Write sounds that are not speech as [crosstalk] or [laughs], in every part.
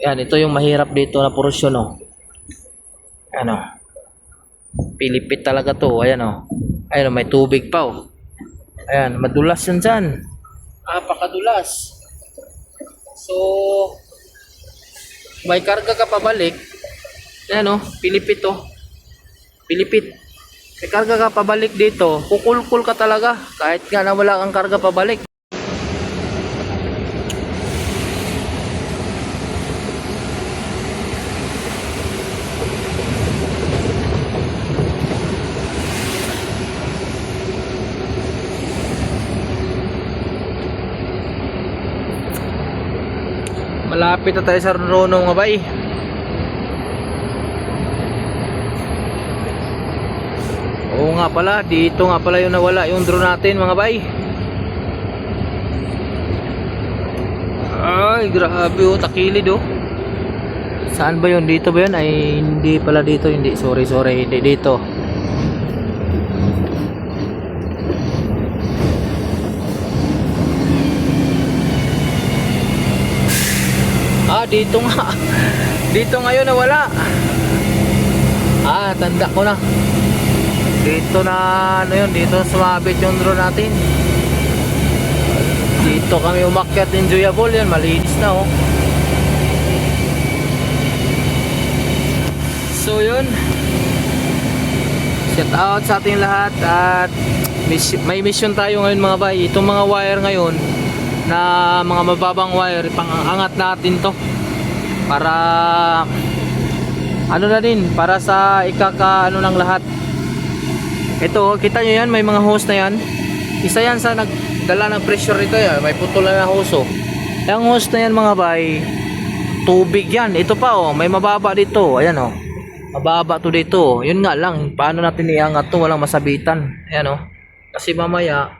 Yan, ito yung mahirap dito na porosyon, oh. Ano? Pilipit talaga to. Ayan, oh. Ayan, oh, may tubig pa, oh. Ayan, madulas yan dyan. Napakadulas. So, may karga ka pabalik. Ayan, oh. Pilipit, oh. Pilipit. May karga ka pabalik dito. Kukulkul ka talaga. Kahit nga na wala kang karga pabalik. Malapit na tayo sa Rono mga bay. Oo nga pala, dito nga pala yung nawala yung drone natin mga bay. Ay, grabe oh, takilid oh. Saan ba yun? Dito ba yun? Ay, hindi pala dito. Hindi, sorry, sorry. Hindi dito. Dito nga. Dito ngayon nawala. Ah, tanda ko na. Dito na, ano yun, dito sumabit yung drone natin. Dito kami umakyat enjoyable yan, malinis na oh. So yun. Shout out sa ating lahat at may mission tayo ngayon mga bay. Itong mga wire ngayon na mga mababang wire, pangangat natin to para ano na din para sa ikaka ano ng lahat. Ito kita nyo yan may mga hose na yan. Isa yan sa nagdala ng pressure ito yan. May putol na hose oh. Yung hose na yan mga bay tubig yan. Ito pa oh may mababa dito. Ayan oh. Mababa to dito yun nga lang paano natin iangat to? Walang masabitan. Ayan oh. Kasi mamaya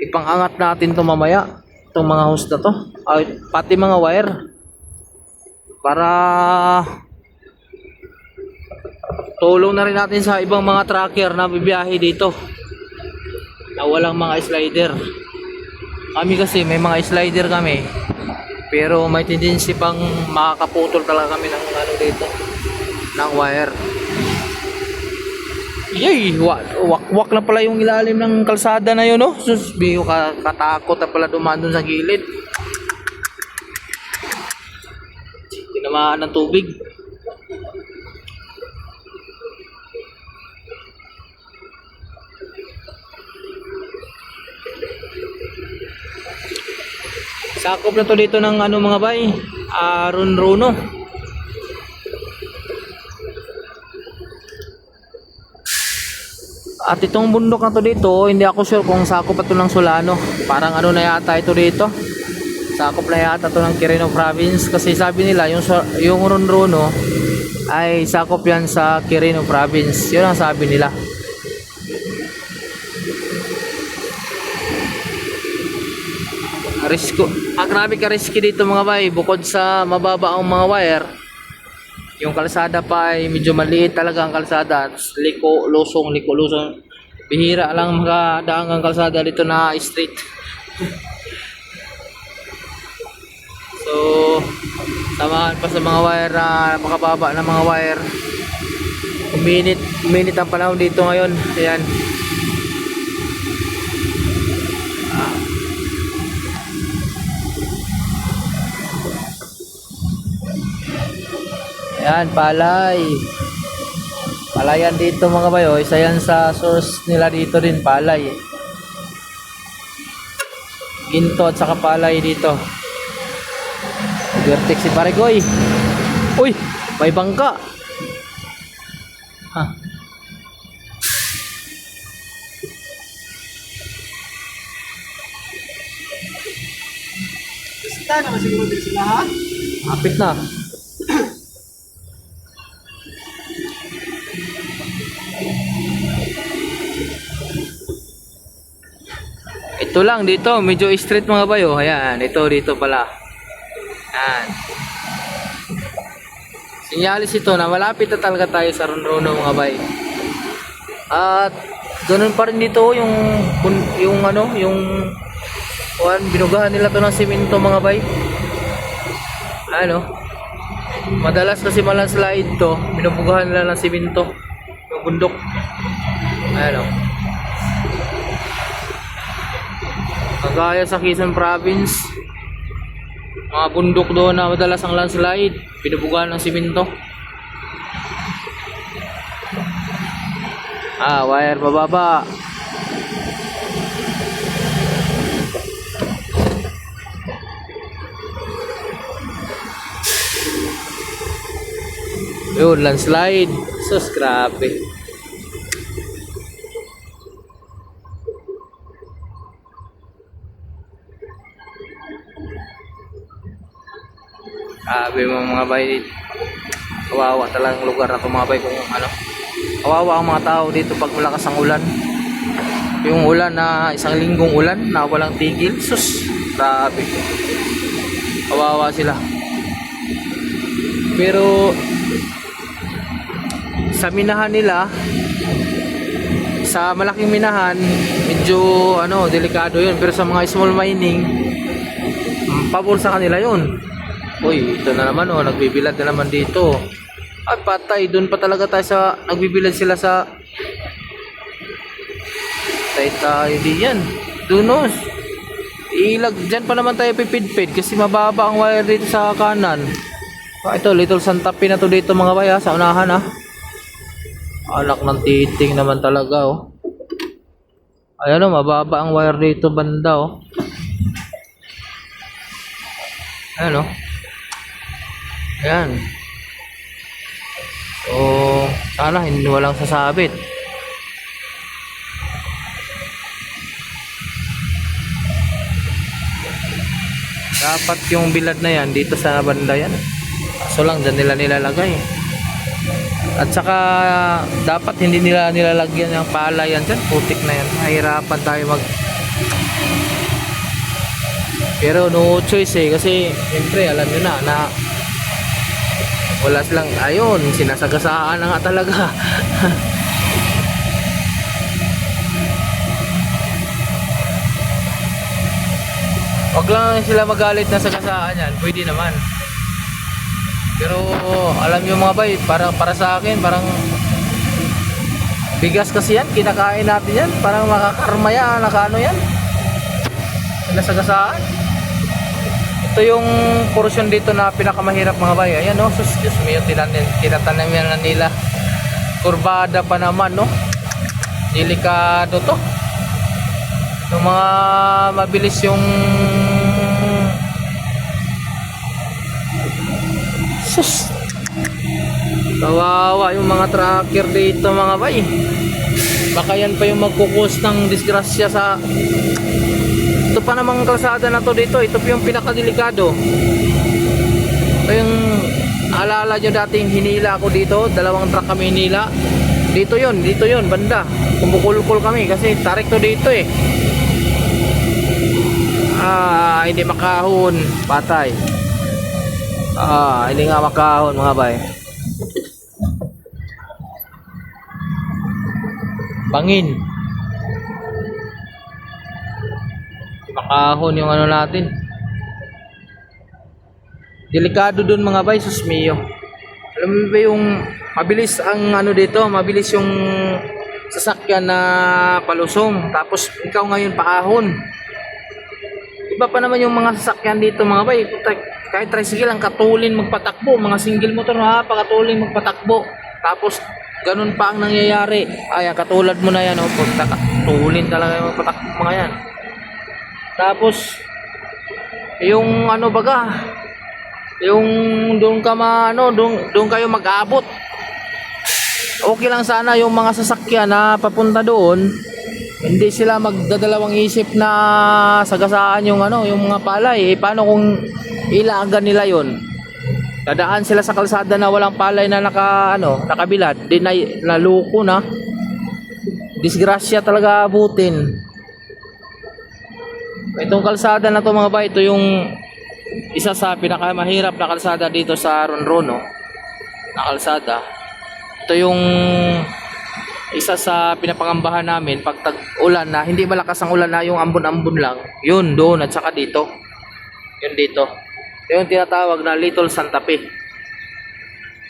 ipangangat natin to mamaya itong mga hose na to. Ay, pati mga wire para tulong na rin natin sa ibang mga tracker na bibiyahe dito. Na walang mga slider. Kami kasi may mga slider kami. Pero may tendency pang makakaputol talaga kami ng ano dito ng wire. Yay! Wak, wak, wak na pala yung ilalim ng kalsada na yun no sus biyo ka, katakot na pala dumaan dun sa gilid tinamaan ng tubig. Sakop na to dito ng ano mga bay Aron Runo at itong bundok na to dito hindi ako sure kung sakop pa to ng Solano. Parang ano na yata ito dito sakop na yata to ng Quirino province kasi sabi nila yung yung Ronrono ay sakop yan sa Quirino province. Yun ang sabi nila. Risko ah grabe ka risky dito mga bay. Bukod sa mababa ang mga wire yung kalsada pa ay medyo maliit talaga ang kalsada. Liko lusong liko lusong. Bihira lang makadaang ang kalsada dito na street So, samahan pa sa mga wire na makababa ng mga wire. Uminit, uminit ang panahon dito ngayon. Ayan. Ah. Ayan, palay. Palayan dito mga bayo. Isa yan sa source nila dito din, palay. Ginto at saka palay dito. Vertex si Paregoy. Uy, may bangka. Ha. Basta naman siguro din sila ha? Hapit na. Ito lang dito, medyo straight mga bayo. Ayan, ito dito pala. Ayan. Sinyalis ito na malapit na talaga tayo sa Ronrono mga bay. At ganun pa rin dito yung yung ano, yung kuan binugahan nila to ng simento mga bay. Ano? Madalas kasi malandslide to, binubugahan nila ng simento. Yung bundok. Ano? Kagaya sa Quezon Province, mga bundok doon na madalas ang landslide, binubugahan ng simento. Ah, wire bababa. Yun, landslide. Sus, grabe. Grabe mo mga bay. Kawawa talagang lugar na mga bay kung ano. Kawawa ang mga tao dito pag malakas ang ulan. Yung ulan na isang linggong ulan na walang tigil. Sus, grabe. Kawawa sila. Pero sa minahan nila sa malaking minahan medyo ano delikado yun pero sa mga small mining mm, pabor sa kanila yun uy ito na naman oh nagbibilad na naman dito ay patay doon pa talaga tayo sa nagbibilad sila sa tayo tayo diyan dunos ilag dyan pa naman tayo pipidpid kasi mababa ang wire dito sa kanan Ah, ito, Little Santa Fe na to dito mga bay ha, sa unahan ha. Anak ng titing naman talaga oh. Ayan oh, mababa ang wire dito banda oh. Ayan oh. Ayan. So, sana hindi walang sasabit. Dapat yung bilad na yan dito sa banda yan. So lang dyan nila nilalagay. At saka dapat hindi nila nilalagyan ng pala yan dyan. Putik na yan. Mahirapan tayo mag... Pero no choice eh. Kasi siyempre alam nyo na na wala silang ayun sinasagasaan na nga talaga [laughs] Wag lang sila magalit na sagasaan yan. Pwede naman. Pero alam niyo mga bay, para para sa akin parang bigas kasi yan, kinakain natin yan, parang makakarma yan, nakano yan. Sinasagasaan. Ito yung portion dito na pinakamahirap mga bay. Ayan no, sus, Diyos mo yung tinatanim yan na nila. Kurbada pa naman no. Delikado to. Yung mga mabilis yung Sus. Kawawa yung mga tracker dito mga bay. Baka yan pa yung magkukos ng disgrasya sa ito pa namang kalsada na to dito. Ito yung pinakadelikado. Ito yung alala nyo dating hinila ako dito. Dalawang truck kami hinila. Dito yon dito yon banda. Kumukulkul kami kasi tarik to dito eh. Ah, hindi makahon. Patay. Ah, hindi nga makahon mga bay. Bangin. Makahon yung ano natin. Delikado dun mga bay, sus mio. Alam mo ba yung mabilis ang ano dito, mabilis yung sasakyan na palusong. Tapos ikaw ngayon paahon. Iba pa naman yung mga sasakyan dito mga bay. Kahit tricycle ang katulin magpatakbo. Mga single motor na pakatulin magpatakbo. Tapos ganun pa ang nangyayari. Ay, katulad mo na yan. Oh, katulin talaga yung magpatakbo mga yan. Tapos yung ano baga yung doon ka ma, ano doon doon kayo mag-abot okay lang sana yung mga sasakyan na papunta doon. Hindi sila magdadalawang isip na sagasaan yung ano yung mga palay. Eh paano kung ilaagan nila yon dadaan sila sa kalsada na walang palay na naka ano nakabilad. Di na naluko na. Disgrasya talaga abutin itong kalsada na to mga ba ito yung isa sa pinakamahirap na kalsada dito sa Ronrono na kalsada ito yung isa sa pinapangambahan namin pag tag-ulan na hindi malakas ang ulan na yung ambon-ambon lang yun doon at saka dito yun dito Ito yung tinatawag na Little Santa Fe.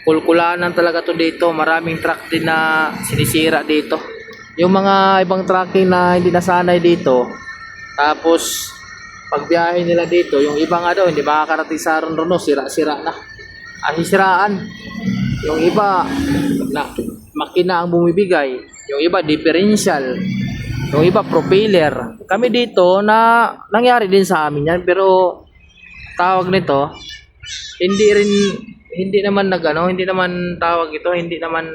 Kulkulanan talaga to dito. Maraming truck din na sinisira dito. Yung mga ibang trucking na hindi nasanay dito, tapos pagbiyahe nila dito, yung iba nga daw, hindi makakarating sa Ron Rono, sira-sira na. Ah, sisiraan. Yung iba, na, makina ang bumibigay. Yung iba, differential. Yung iba, propeller. Kami dito, na nangyari din sa amin yan, pero tawag nito, hindi rin, hindi naman nagano, hindi naman tawag ito, hindi naman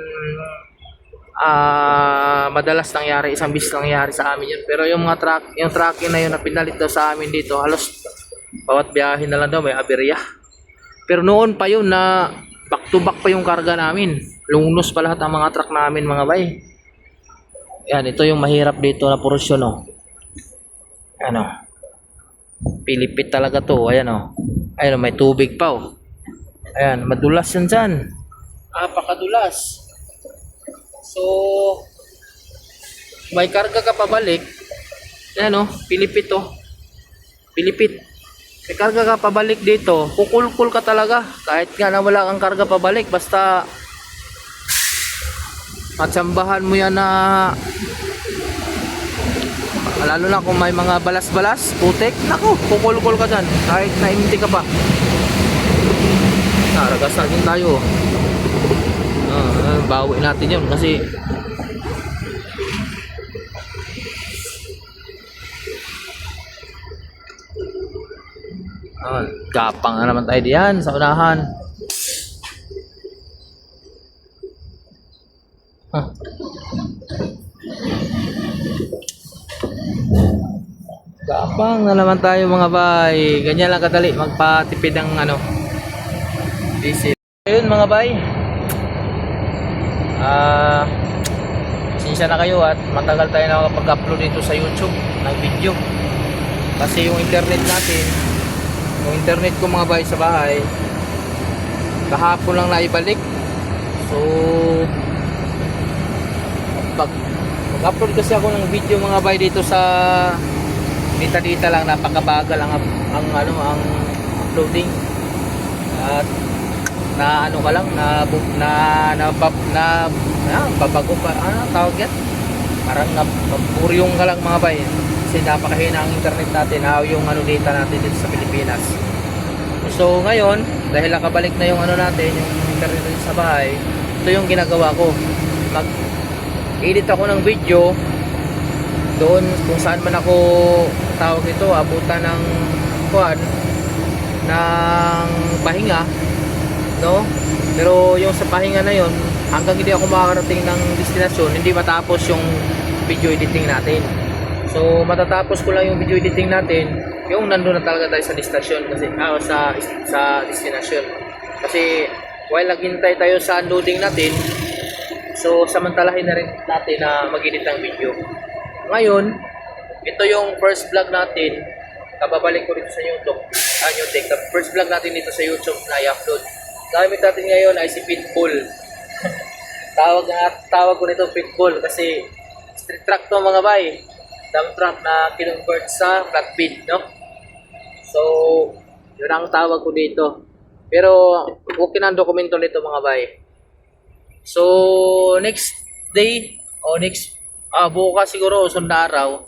ah madalas nangyari, isang bis nangyari sa amin yun. Pero yung mga truck, yung trucking na yun na pinalit daw sa amin dito, halos bawat biyahe na lang daw may aberya. Pero noon pa yun na back to back pa yung karga namin. Lungnos pa lahat ang mga truck namin mga bay. Yan, ito yung mahirap dito na porosyon oh. Ano? Pilipit talaga to. Ayan oh. Ayan oh, may tubig pa oh. Ayan, madulas yan dyan. Apakadulas. So, may karga ka pabalik. Ayan oh, pilipit oh. Pilipit. May karga ka pabalik dito, kukulkul ka talaga. Kahit nga na wala kang karga pabalik, basta matsambahan mo yan na lalo na kung may mga balas-balas, putek, naku, kukulkul ka dyan. Kahit na hindi ka pa. Naragas din tayo. Bawi natin yun kasi Ah, gapang na naman tayo diyan sa unahan. Ah. Gapang na naman tayo mga bay. Ganyan lang kadali magpatipid ng ano. Diesel. Ayun mga bay. Ah, sinsya na kayo at matagal tayo nakakapag-upload dito sa YouTube ng video. Kasi yung internet natin, yung internet ko mga bay sa bahay, kahapon lang naibalik. So, pag mag-upload kasi ako ng video mga bay dito sa dita-dita lang napakabagal ang ang ano ang uploading at na ano ka lang na na na na, na, na babago pa ano tawag yan? Parang na maburyong ka lang mga bay. Kasi napakahina ang internet natin ah, yung ano data natin dito sa Pilipinas. So ngayon dahil nakabalik na yung ano natin yung internet natin sa bahay ito yung ginagawa ko. Mag edit ako ng video doon kung saan man ako tawag ito abutan ng kuan ng pahinga no? Pero yung sa pahinga na yon hanggang hindi ako makakarating ng destinasyon hindi matapos yung video editing natin. So matatapos ko lang yung video editing natin yung nandun na talaga tayo sa destinasyon kasi ah, sa sa destinasyon. Kasi while naghintay tayo sa unloading natin so samantalahin na rin natin na mag-edit ng video. Ngayon ito yung first vlog natin. Kababalik ko dito sa YouTube. Ah, YouTube, the first vlog natin dito sa YouTube na i-upload gamit natin ngayon ay si Pitbull. [laughs] Tawag nga tawag ko nito Pitbull kasi street truck to mga bay. Dump truck na kinonvert sa flatbed no? So yun ang tawag ko dito. Pero okay na ang dokumento nito mga bay. So next day o next ah, bukas siguro o na araw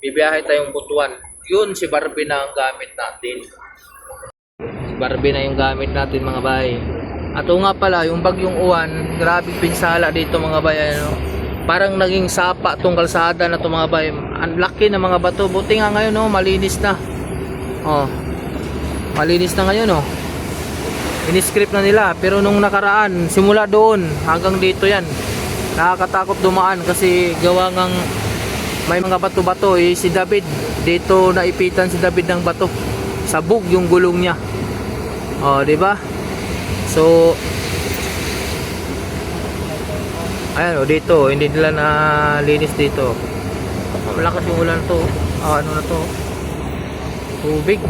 bibiyahe tayong Butuan. Yun si Barbie na ang gamit natin si Barbie na yung gamit natin mga bay. At oo nga pala yung bagyong uwan grabe pinsala dito mga bay ano. Parang naging sapa tong kalsada na to mga bay. Ang laki ng mga bato. Buti nga ngayon no malinis na. Oh. Malinis na ngayon oh. Iniscript na nila. Pero nung nakaraan simula doon hanggang dito yan nakakatakot dumaan kasi gawa ngang may mga bato-bato eh si David. Dito naipitan si David ng bato. Sabog yung gulong niya oh di ba? So ayan oh dito hindi nila na linis dito. Oh, malakas yung ulan to. Ah, ano na to? Tubig.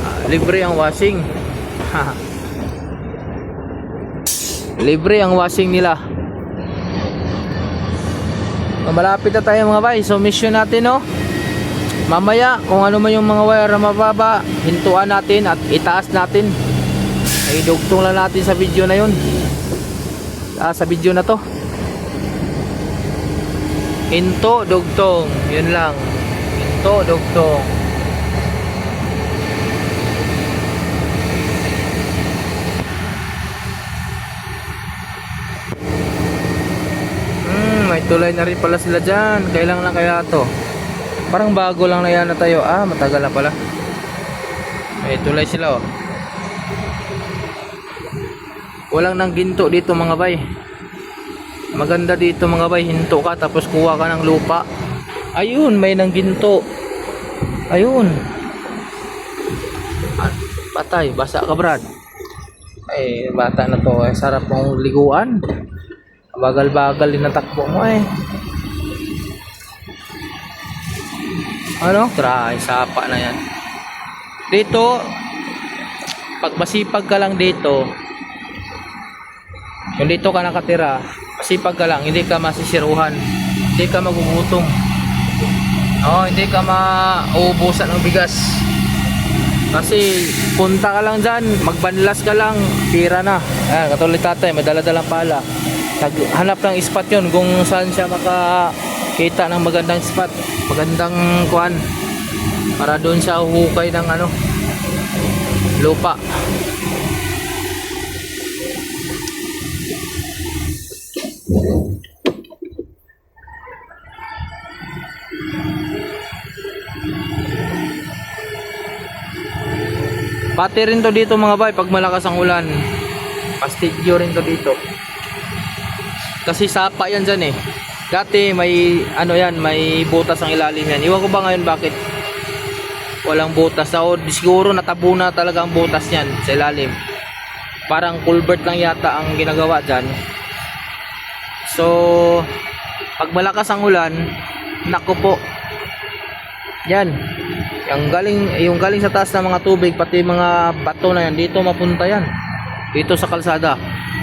Ah, libre ang washing. [laughs] Libre ang washing nila. Oh, malapit na tayo mga bay. So mission natin no mamaya kung ano man yung mga wire na mababa, hintuan natin at itaas natin. Ay dugtong lang natin sa video na yun. Ah, sa video na to. Hinto, dugtong. Yun lang. Hinto, dugtong. Hmm, tulay na rin pala sila dyan. Kailang na kaya to? Parang bago lang na yan na tayo. Ah, matagal na pala. May tulay sila oh. Walang nang ginto dito mga bay. Maganda dito mga bay. Hinto ka tapos kuha ka ng lupa. Ayun, may nang ginto. Ayun. Ah, patay, basa ka Brad. Ay, bata na to. Eh, sarap mong liguan. Bagal-bagal din ang takbo mo eh. Ano? Try, sapa na yan. Dito, pag masipag ka lang dito, kung dito ka nakatira, masipag ka lang, hindi ka masisiruhan, hindi ka magugutom. Oh, hindi ka mauubusan ng bigas. Kasi punta ka lang dyan, magbanlas ka lang, pira na. Ayan, katulad tatay, may dala-dalang pala. Hanap ng spot yun kung saan siya makakita ng magandang spot. Magandang kuan. Para doon siya hukay ng ano, lupa. Pati rin to dito mga bay pag malakas ang ulan. Pastigyo rin to dito. Kasi sapa yan dyan eh. Dati may ano yan, may butas ang ilalim yan. Iwan ko ba ngayon bakit walang butas. O siguro natabo na talaga ang butas yan sa ilalim. Parang culvert lang yata ang ginagawa dyan. So, pag malakas ang ulan, nako po. Yan. Yung galing, yung galing sa taas ng mga tubig, pati mga bato na yan, dito mapunta yan. Dito sa kalsada.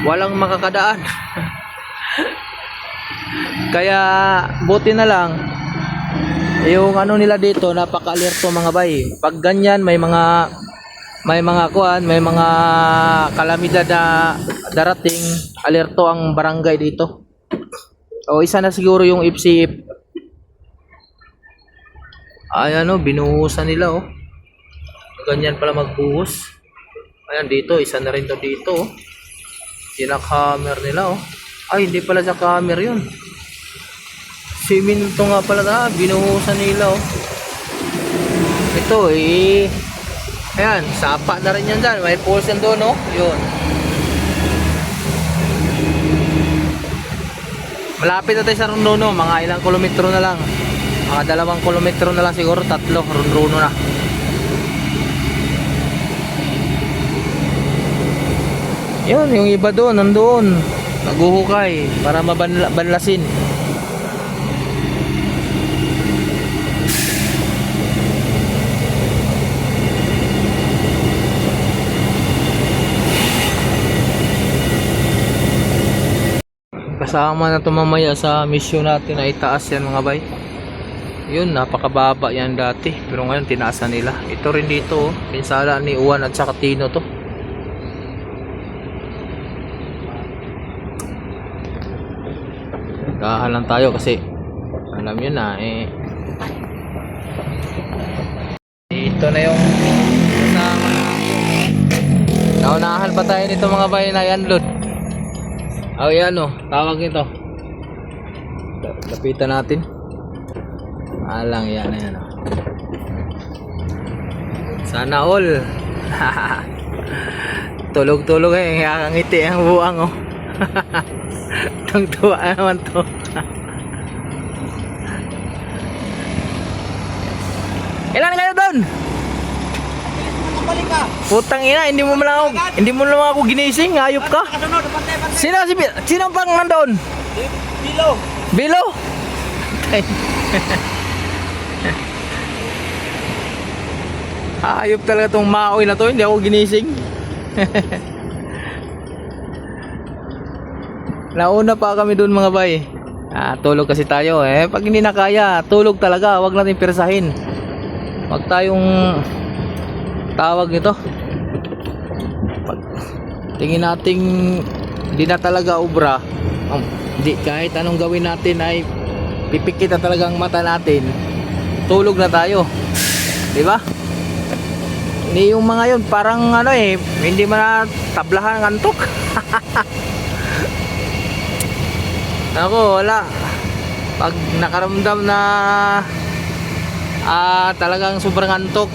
Walang makakadaan. [laughs] Kaya buti na lang yung ano nila dito napaka-alerto mga bay. Pag ganyan may mga may mga kuan, may mga kalamidad na darating, alerto ang barangay dito. O isa na siguro yung IPSIP. Ay ano, binuhusan nila oh. Ganyan pala magbuhos. Ayan dito, isa na rin to dito oh. Tinakamer nila oh. Ay, hindi pala sa camera yun. Siminto nga pala na, binuhusan nila oh. Ito eh. Ayan, sapa na rin yan dyan. May poles yan doon oh. Yun. Malapit na tayo sa Rondono, mga ilang kilometro na lang. Mga dalawang kilometro na lang siguro, tatlo, Rondono na. Yun, yung iba doon, nandoon. Naguhukay para mabanlasin. Kasama na ito mamaya sa mission natin na itaas yan mga bay. Yun, napakababa yan dati. Pero ngayon tinaasan nila. Ito rin dito, oh. pinsala ni Uwan at saka Tino to. Kahalan tayo kasi alam nyo na eh ito na yung kasama. Naunahan pa tayo nito mga bayan na unload. Oh yan oh, tawag nito. Lapitan natin. Alang yan na yan oh. Sana all. [laughs] Tulog-tulog eh, ngiti ang buwang oh. [laughs] Tungtuwa naman to. Ilan kayo doon? Putang ina, hindi mo lang ako, hindi mo lang ako ginising, ayop ka. Sino si Bi- sino bang nandoon? Bilo? Ay. [laughs] Ayop talaga tong maoy na to, hindi ako ginising. [laughs] Nauna pa kami doon mga bay. Ah, tulog kasi tayo eh. Pag hindi na kaya, tulog talaga, wag natin persahin. Wag tayong tawag nito. Pag tingin nating hindi na talaga ubra, um, kahit anong gawin natin ay pipikit na talaga ang mata natin. Tulog na tayo. 'Di ba? Ni yung mga yun parang ano eh, hindi mo na tablahan ng antok. [laughs] Ako, wala. Pag nakaramdam na ah talagang sobrang antok,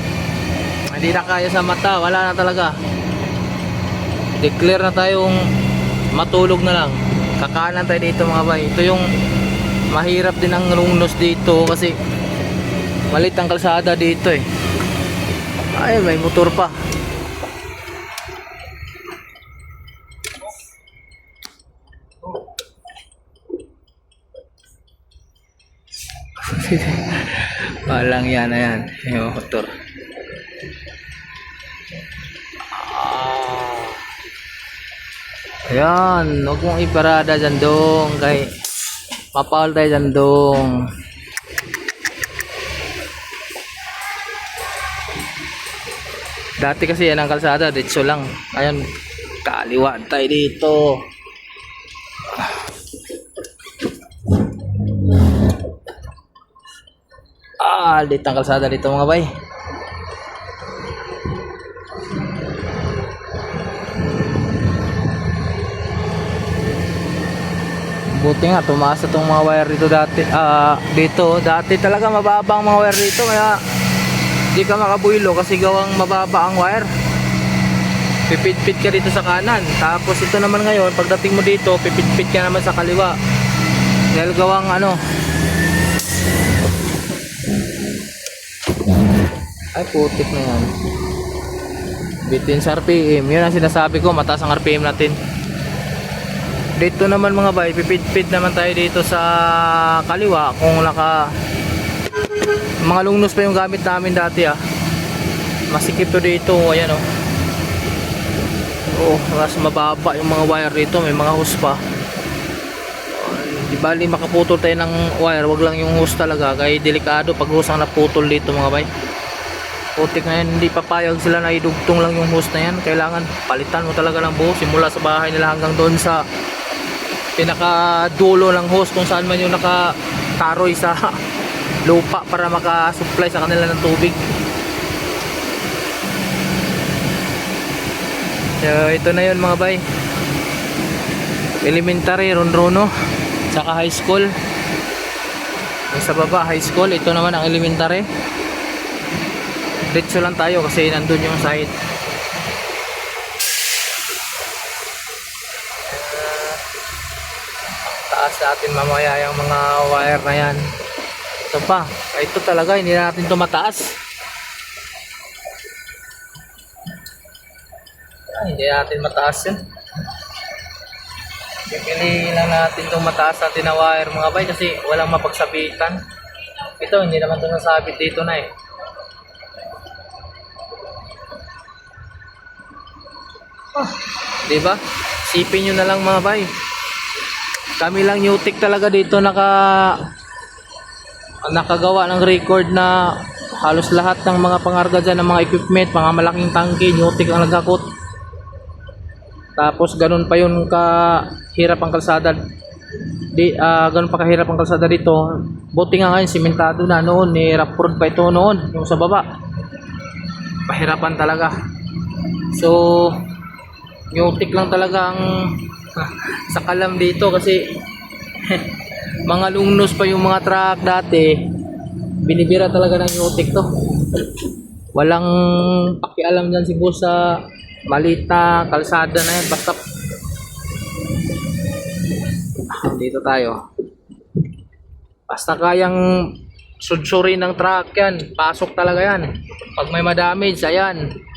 hindi na kaya sa mata, wala na talaga. Declare na tayong matulog na lang. Kakanan tayo dito mga bay. Ito yung mahirap din ang lungnos dito kasi malit ang kalsada dito eh. Ay, may motor pa. Walang yan na yan. Yung motor. Ayan, huwag mong iparada dyan dong. Kay papawal tayo dyan dong. Dati kasi yan ang kalsada, ditso lang. Ayan, kaliwa tayo dito. Ah, lit ang kalsada dito mga bay. Buti nga tumaas itong mga wire dito dati. Ah, dito dati talaga mababa ang mga wire dito kaya di ka makabuylo kasi gawang mababa ang wire. Pipit-pit ka dito sa kanan. Tapos ito naman ngayon, pagdating mo dito, pipit-pit ka naman sa kaliwa. Dahil gawang ano, Ay, putik na yan. Bitin sa RPM. Yun ang sinasabi ko, mataas ang RPM natin. Dito naman mga bay, pipid-pid naman tayo dito sa kaliwa kung naka mga lungnos pa yung gamit namin dati ah. Masikip to dito, ayan oh. Oh, mas mababa yung mga wire dito, may mga hose pa. Di bali makaputol tayo ng wire, wag lang yung hose talaga, kaya delikado pag hose ang naputol dito mga bay. Putik na yan, hindi papayag sila na idugtong lang yung hose na yan. Kailangan palitan mo talaga ng buhos simula sa bahay nila hanggang doon sa pinaka dulo ng hose kung saan man yung nakataroy sa [laughs] lupa para makasupply sa kanila ng tubig. So, ito na yun mga bay. Elementary, ronrono, saka high school. Sa baba, high school. Ito naman ang elementary diretso lang tayo kasi nandun yung side. Taas natin mamaya yung mga wire na yan. Ito pa. Ito talaga hindi na natin ito mataas. Ah, hindi natin mataas yun. Pipili lang natin itong mataas natin na wire mga bay kasi walang mapagsabitan. Ito hindi naman ito nasabit dito na eh Di ba? Sipin nyo na lang mga bay. Kami lang Utik talaga dito naka nakagawa ng record na halos lahat ng mga pangarga dyan ng mga equipment, mga malaking tangke, Utik ang nagkakot. Tapos ganun pa yun ka hirap ang kalsada. Di, ah ganun pa kahirap ang kalsada dito. Buti nga ngayon, simentado na noon, ni rough road pa ito noon, yung sa baba. Pahirapan talaga. So, Nyotik lang talaga ang sa kalam dito kasi [laughs] mga lungnos pa yung mga truck dati binibira talaga ng nyotik to. Walang pakialam dyan si boss sa maliit na kalsada na yan basta dito tayo. Basta kayang sudsurin ng truck yan pasok talaga yan. Pag may madamage ayan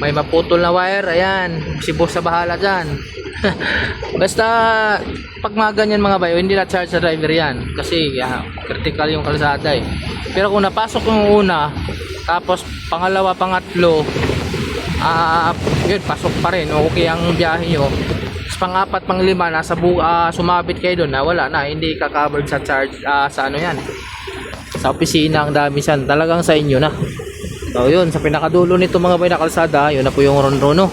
may maputol na wire, ayan. Si boss sa bahala dyan. [laughs] Basta, pag mga ganyan mga bayo, hindi na charge sa driver yan. Kasi, yeah, critical yung kalsada eh. Pero kung napasok yung una, tapos pangalawa, pangatlo, ah, yun, pasok pa rin. Okay ang biyahe nyo. Pang-apat, pang-lima, nasa bu ah, sumabit kayo doon na wala na, hindi ka covered sa charge, ah, sa ano yan. Sa opisina ang dami siyan. Talagang sa inyo na. So yun, sa pinakadulo nito mga bay na kalsada, yun na po yung Ronrono.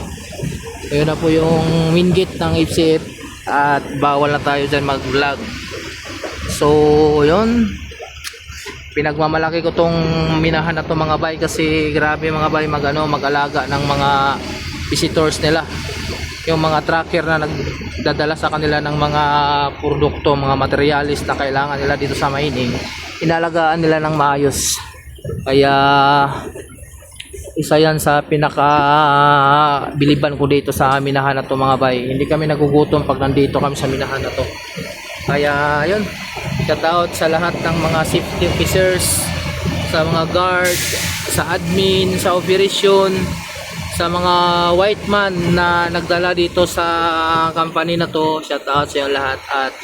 Yun na po yung main gate ng FCF at bawal na tayo dyan mag-vlog. So, yun. Pinagmamalaki ko tong minahan na mga bay kasi grabe mga bay mag, ano, mag-alaga ng mga visitors nila. Yung mga tracker na nagdadala sa kanila ng mga produkto, mga materialis na kailangan nila dito sa mining, inalagaan nila ng maayos. Kaya isa yan sa pinaka biliban ko dito sa minahan na to mga bay. Hindi kami nagugutom pag nandito kami sa minahan na to. Kaya yun, shout out sa lahat ng mga safety officers, sa mga guard, sa admin, sa operation, sa mga white man na nagdala dito sa company na to. Shout out sa lahat at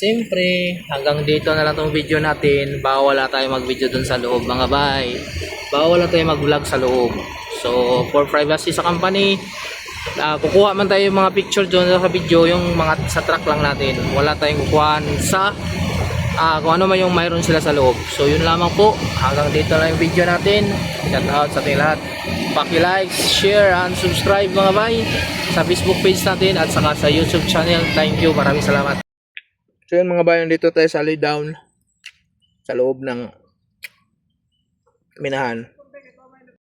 Siyempre, hanggang dito na lang tong video natin. Bawal na tayo mag-video dun sa loob mga bay. Bawal na tayo mag-vlog sa loob. So, for privacy sa company, ah, kukuha man tayo mga picture doon sa video, yung mga sa truck lang natin. Wala tayong kukuhaan sa ah, kung ano man yung mayroon sila sa loob. So, yun lamang po. Hanggang dito lang yung video natin. Shout out sa ating lahat. Paki-like, share, and subscribe mga bay sa Facebook page natin at saka sa YouTube channel. Thank you. Maraming salamat. So yun mga bayan, dito tayo sa lay down sa loob ng minahan.